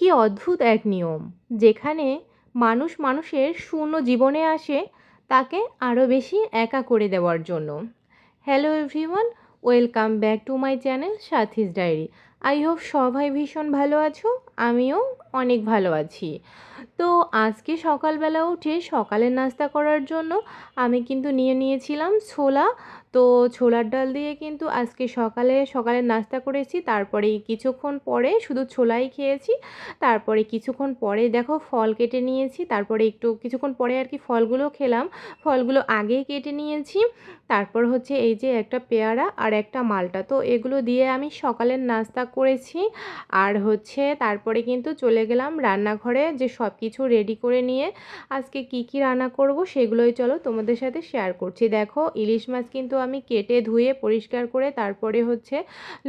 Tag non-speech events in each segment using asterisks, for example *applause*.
কি অদ্ভুত এক নিয়ম, যেখানে মানুষ মানুষের শূন্য জীবনে আসে তাকে আরও বেশি একা করে দেওয়ার জন্য। Hello everyone welcome back to my channel Sathi's diary I hope সবাই ভীষণ ভালো আছো, আমিও অনেক ভালো আছি। তো আজকে সকালবেলা উঠে সকালের নাস্তা করার জন্য আমি কিন্তু নিয়ে নিয়েছিলাম ছোলা। তো ছোলার ডাল দিয়ে কিন্তু আজকে সকালে সকালে নাস্তা করেছি। তারপরে কিছুক্ষণ পরে শুধু ছোলাই খেয়েছি। তারপরে কিছুক্ষণ পরে দেখো ফল কেটে নিয়েছি। তারপরে একটু কিছুক্ষণ পরে আর কি ফলগুলো খেলাম। ফলগুলো আগেই কেটে নিয়েছি। তারপর হচ্ছে এই যে একটা পেয়ারা আর একটা মালটা। তো এগুলো দিয়ে আমি সকালের নাস্তা করেছি। আর হচ্ছে তারপরে কিন্তু চলে গেলাম রান্নাঘরে যে সব কিছু রেডি করে নিয়ে আজকে কি কি রান্না করব সেগুলোই চলো তোমাদের সাথে শেয়ার করছি। দেখো ইলিশ মাছ কিন্তু আমি কেটে ধুয়ে পরিষ্কার করে তারপরে হচ্ছে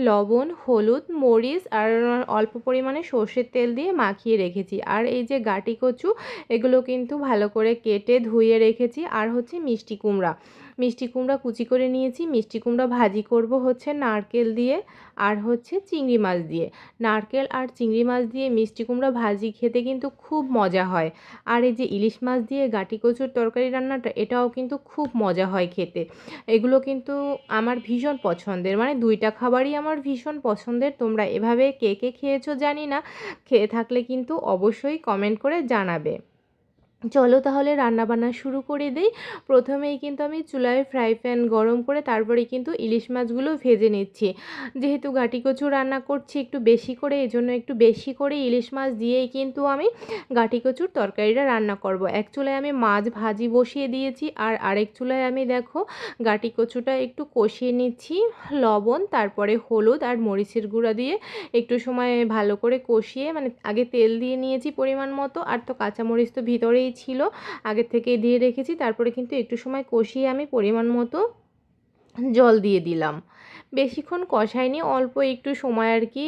লবণ, হলুদ, মরিচ আর অল্প পরিমাণে সর্ষের তেল দিয়ে মাখিয়ে রেখেছি। আর এই যে গাটি কচু, এগুলো কিন্তু ভালো করে কেটে ধুয়ে রেখেছি। আর হচ্ছে মিষ্টি কুমড়া। মিষ্টি কুমড়া কুচি করে নিয়েছি। মিষ্টি কুমড়া ভাজি করব হচ্ছে নারকেল দিয়ে আর হচ্ছে চিংড়ি মাছ দিয়ে। নারকেল আর চিংড়ি মাছ দিয়ে মিষ্টি কুমড়া ভাজি খেতে কিন্তু খুব মজা হয়। আর এই যে ইলিশ মাছ দিয়ে গাটি কচুর তরকারি রান্নাটা, এটাও কিন্তু খুব মজা হয় খেতে। এগুলো কিন্তু আমার ভীষণ পছন্দের। মানে দুইটা খাবারই আমার ভীষণ পছন্দের। তোমরা এভাবে কে কে খেয়েছো জানি না। খেয়ে থাকলে কিন্তু অবশ্যই কমেন্ট করে জানাবে। চলো তাহলে রান্নাবান্না শুরু করে দিই। প্রথমেই কিন্তু আমি চুলায় ফ্রাই প্যান গরম করে তারপরে কিন্তু ইলিশ মাছগুলো ভেজে নিচ্ছি। যেহেতু গাটি কচু রান্না করছি একটু বেশি করে এই জন্য একটু বেশি করে ইলিশ মাছ দিয়েই কিন্তু আমি গাটি কচুর তরকারিটা রান্না করব। এক চুলায় আমি মাছ ভাজি বসিয়ে দিয়েছি আর আরেক চুলায় আমি দেখো গাটি কচুটা একটু কষিয়ে নিচ্ছি, লবণ, তারপরে হলুদ আর মরিচের গুঁড়া দিয়ে একটু সময় ভালো করে কষিয়ে মানে আগে তেল দিয়ে নিয়েছি পরিমাণ মতো, আর তো কাঁচামরিচ তো ভিতরেই ছিল, আগের থেকে দিয়ে রেখেছি। তারপরে কিন্তু একটু সময় কষিয়ে আমি পরিমাণ মতো জল দিয়ে দিলাম। বেশিক্ষণ কষাইনি, অল্প একটু সময় আর কি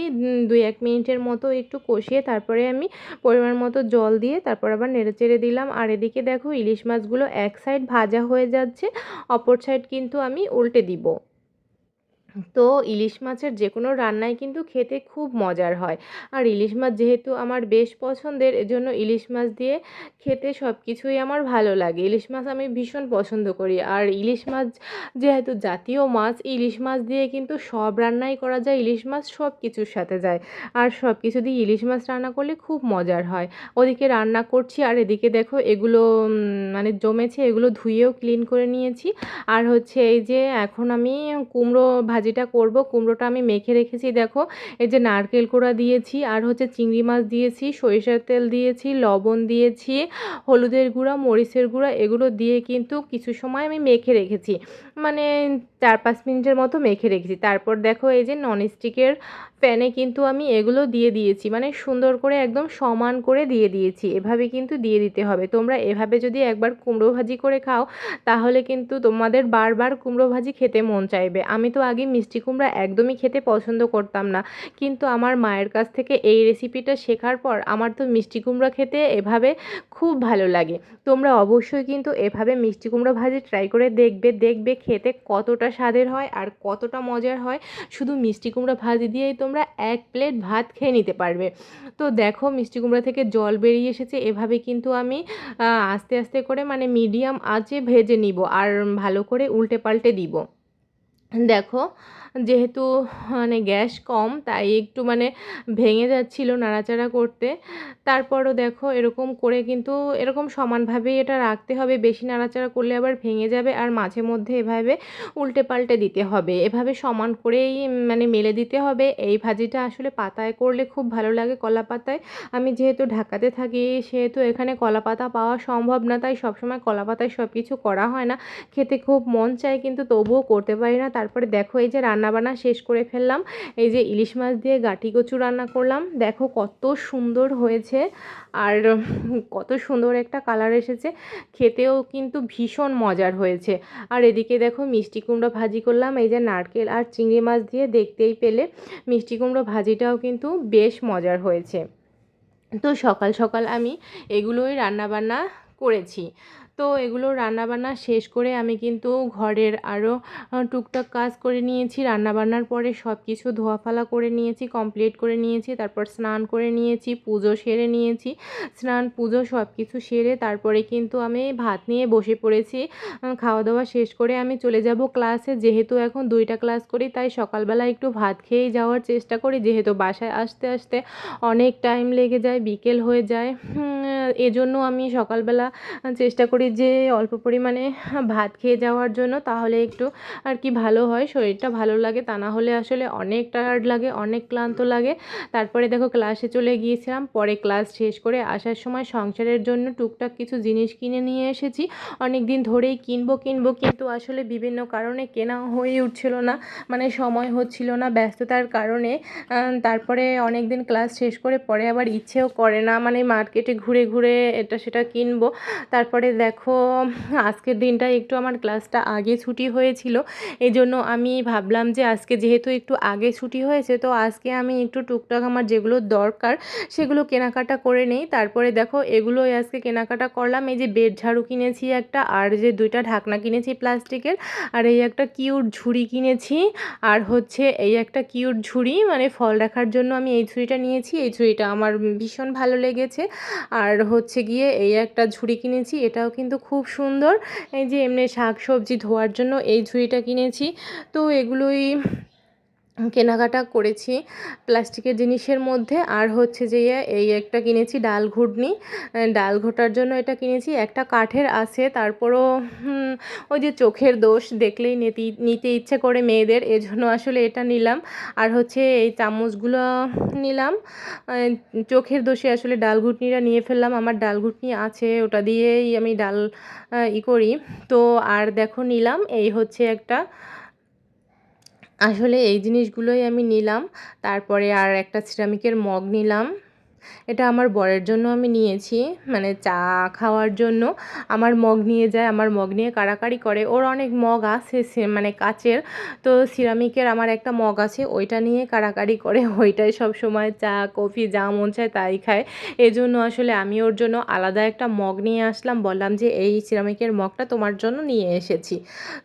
দুই এক মিনিটের মতো একটু কষিয়ে তারপরে আমি পরিমাণ মতো জল দিয়ে তারপর আবার নেড়ে চেড়ে দিলাম। আর এদিকে দেখো, ইলিশ মাছগুলো এক সাইড ভাজা হয়ে যাচ্ছে, অপর সাইড কিন্তু আমি উল্টে দিব। তো ইলিশ মাছের যে কোনো রান্নাই কিন্তু খেতে খুব মজার হয়। আর ইলিশ মাছ যেহেতু আমার বেশ পছন্দের, এজন্য ইলিশ মাছ দিয়ে খেতে সব কিছুই আমার ভালো লাগে। ইলিশ মাছ আমি ভীষণ পছন্দ করি। আর ইলিশ মাছ যেহেতু জাতীয় মাছ, ইলিশ মাছ দিয়ে কিন্তু সব রান্নাই করা যায়, ইলিশ মাছ সব কিছুর সাথে যায়। আর সব কিছু দিয়ে ইলিশ মাছ রান্না করলে খুব মজার হয়। ওদিকে রান্না করছি আর এদিকে দেখো এগুলো মানে জমেছে, এগুলো ধুয়েও ক্লিন করে নিয়েছি। আর হচ্ছে এই যে এখন আমি কুমড়ো ভাজিটা করব। কুমড়োটা আমি মেখে রেখেছি, দেখো। এই যে নারকেল কোড়া দিয়েছি, আর হচ্ছে চিংড়ি মাছ দিয়েছি, সরিষার তেল দিয়েছি, লবণ দিয়েছি, হলুদের গুঁড়া, মরিচের গুঁড়া, এগুলো দিয়ে কিন্তু কিছু সময় আমি মেখে রেখেছি। মানে চার পাঁচ মিনিটের মতো মেখে রেখেছি। তারপর দেখো এই যে ননস্টিকের প্যানে কিন্তু আমি এগুলো দিয়ে দিয়েছি। মানে সুন্দর করে একদম সমান করে দিয়ে দিয়েছি। এভাবে কিন্তু দিয়ে দিতে হবে। তোমরা এভাবে যদি একবার কুমড়ো ভাজি করে খাও, তাহলে কিন্তু তোমাদের বারবার কুমড়ো ভাজি খেতে মন চাইবে। আমি তো আগে মিষ্টি কুমড়া একদমই খেতে পছন্দ করতাম না। কিন্তু আমার মায়ের কাছ থেকে এই রেসিপিটা শেখার পর আমার তো মিষ্টি কুমড়া খেতে এভাবে খুব ভালো লাগে। তোমরা অবশ্যই কিন্তু এভাবে মিষ্টি কুমড়া ভাজি ট্রাই করে দেখবে দেখবে খেতে কতটা স্বাদের হয় আর কতটা মজার হয়। শুধু মিষ্টি কুমড়া ভাজি দিয়েই তোমরা এক প্লেট ভাত খেয়ে নিতে পারবে। তো দেখো মিষ্টি কুমড়া থেকে জল বেরিয়ে এসেছে, এভাবে কিন্তু আমি আস্তে আস্তে করে মানে মিডিয়াম আঁচে ভেজে নিব আর ভালো করে উল্টে পাল্টে দিব। দেখো, যেহেতু মানে গ্যাস কম, তাই একটু মানে ভেঙে যাচ্ছিল নাড়াচাড়া করতে। তারপরও দেখো, এরকম করে কিন্তু এরকম সমানভাবেই এটা রাখতে হবে। বেশি নাড়াচাড়া করলে আবার ভেঙে যাবে আর মাঝে মধ্যে এভাবে উল্টে পাল্টে দিতে হবে। এভাবে সমান করেই মানে মেলে দিতে হবে। এই ভাজিটা আসলে পাতায় করলে খুব ভালো লাগে কলা পাতায়। আমি যেহেতু ঢাকাতে থাকি, সেহেতু এখানে কলা পাতা পাওয়া সম্ভব না, তাই সবসময় কলা পাতায় সব কিছু করা হয় না। খেতে খুব মন চায়, কিন্তু তবুও করতে পারি না। তারপরে দেখো এই যে রান্নাবান্না শেষ করে ফেললাম। এই যে ইলিশ মাছ দিয়ে গাটি কচু রান্না করলাম। দেখো কত সুন্দর হয়েছে আর কত সুন্দর একটা কালার এসেছে। খেতেও কিন্তু ভীষণ মজার হয়েছে। আর এদিকে দেখো মিষ্টি কুমড়ো ভাজি করলাম। এই যে নারকেল আর চিংড়ি মাছ দিয়ে দেখতেই পেলে মিষ্টি কুমড়ো ভাজিটাও কিন্তু বেশ মজার হয়েছে। তো সকাল সকাল আমি এগুলোই রান্নাবান্না করেছি। তো এগুলো রান্নাবান্না শেষ করে আমি কিন্তু ঘরের আরও টুকটাক কাজ করে নিয়েছি। রান্নাবান্নার পরে সব কিছু ধোয়াফালা করে নিয়েছি কমপ্লিট করে নিয়েছি, তারপর স্নান করে নিয়েছি, পুজো সেরে নিয়েছি। স্নান, পুজো সব কিছু সেরে তারপরে কিন্তু আমি ভাত নিয়ে বসে পড়েছি। খাওয়া দাওয়া শেষ করে আমি চলে যাব ক্লাসে। যেহেতু এখন দুইটা ক্লাস করি, তাই সকালবেলা একটু ভাত খেয়েই যাওয়ার চেষ্টা করি। যেহেতু বাসায় আসতে আসতে অনেক টাইম লেগে যায়, বিকেল হয়ে যায়। এজন্য আমি সকালবেলা চেষ্টা করি যে অল্প পরিমাণে ভাত খেয়ে যাওয়ার জন্য তাহলে একটু আর কি ভালো হয়, শরীরটা ভালো লাগে। তা না হলে আসলে অনেক টায়ার্ড লাগে, অনেক ক্লান্ত লাগে। তারপরে দেখো ক্লাসে চলে গিয়েছিলাম, পরে ক্লাস শেষ করে আসার সময় সংসারের জন্য টুকটাক কিছু জিনিস কিনে নিয়ে এসেছি। অনেক দিন ধরেই কিনবো কিনবো, কিন্তু আসলে বিভিন্ন কারণে কেনা হয়ে উঠছিল না মানে সময় হচ্ছিল না ব্যস্ততার কারণে। তারপরে অনেক দিন ক্লাস শেষ করে পরে আবার ইচ্ছেও করে না মানে মার্কেটে ঘুরে ঘুরে এটা সেটা কিনবো। তারপরে দেখো আজকের দিনটা একটু আমার ক্লাসটা আগে ছুটি হয়েছিল এই জন্য আমি ভাবলাম যে আজকে যেহেতু একটু আগে ছুটি হয়েছে, তো আজকে আমি একটু টুকটাক আমার যেগুলো দরকার সেগুলো কেনাকাটা করে নেই। তারপরে দেখো, এগুলোই আজকে কেনাকাটা করলাম। এই যে বেড ঝাড়ু কিনেছি একটা, আর যে দুইটা ঢাকনা কিনেছি প্লাস্টিকের, আর এই একটা কিউট ঝুড়ি কিনেছি, আর হচ্ছে এই একটা কিউট ঝুড়ি মানে ফল রাখার জন্য আমি এই ঝুড়িটা নিয়েছি। এই ঝুড়িটা আমার ভীষণ ভালো লেগেছে। আর হচ্ছে গিয়ে এই একটা ঝুড়ি কিনেছি, এটাও কিন্তু খুব সুন্দর। এই যে এমনি শাক সবজি ধোয়ার জন্য এই ঝুড়িটা কিনেছি। তো এগুলোই কেনাকাটা করেছি প্লাস্টিকের জিনিসের মধ্যে। আর হচ্ছে যে এই একটা কিনেছি ডাল ঘুটনি ডাল ঘোটার জন্য এটা কিনেছি। একটা কাঠের আছে, তারপরও ওই যে চোখের দোষ দেখলেই নিতে নিতে ইচ্ছে করে মেয়েদের, এজন্য আসলে এটা নিলাম। আর হচ্ছে এই চামচগুলো নিলাম। চোখের দোষে আসলে ডাল ঘুটনিটা নিয়ে ফেললাম। আমার ডাল ঘুটনি আছে, ওটা দিয়েই আমি ডাল ই করি। তো আর দেখো নিলাম, এই হচ্ছে একটা আসলে এই জিনিসগুলোই আমি নিলাম। তারপরে আর একটা সিরামিকের মগ নিলাম। এটা আমার বরের জন্য আমি নিয়েছি। মানে চা খাওয়ার জন্য। আমার মগ নিয়ে যায়, আমার মগ নিয়ে কাড়াকাড়ি করে। ওর অনেক মগ আছে মানে কাচের। তো সিরামিকের আমার একটা মগ আছে, ওইটা নিয়ে কাড়াকাড়ি করে। *laughs* ওইটাই সব সময় চা, কফি, যা মন চায় তাই খায়। এই জন্য আসলে আমি ওর জন্য আলাদা একটা মগ নিয়ে আসলাম। বললাম যে, এই সিরামিকের মগটা তোমার জন্য নিয়ে এসেছি।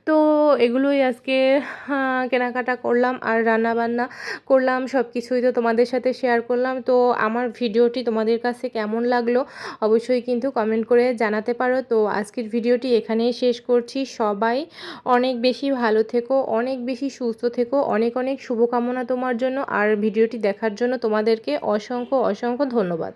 তো এগুলোই আজকে কেনাকাটা করলাম আর রান্না বান্না করলাম। সব কিছুই তো তোমাদের সাথে শেয়ার করলাম। তো আমার ভিডিওটি তোমাদের কাছে কেমন লাগল অবশ্যই কিন্তু কমেন্ট করে জানাতে পারো। তো আজকের ভিডিওটি এখানেই শেষ করছি। সবাই অনেক বেশি ভালো থেকো, অনেক বেশি সুস্থ থেকো, অনেক অনেক শুভকামনা তোমার জন্য। আর ভিডিওটি দেখার জন্য তোমাদেরকে অসংখ্য অসংখ্য ধন্যবাদ।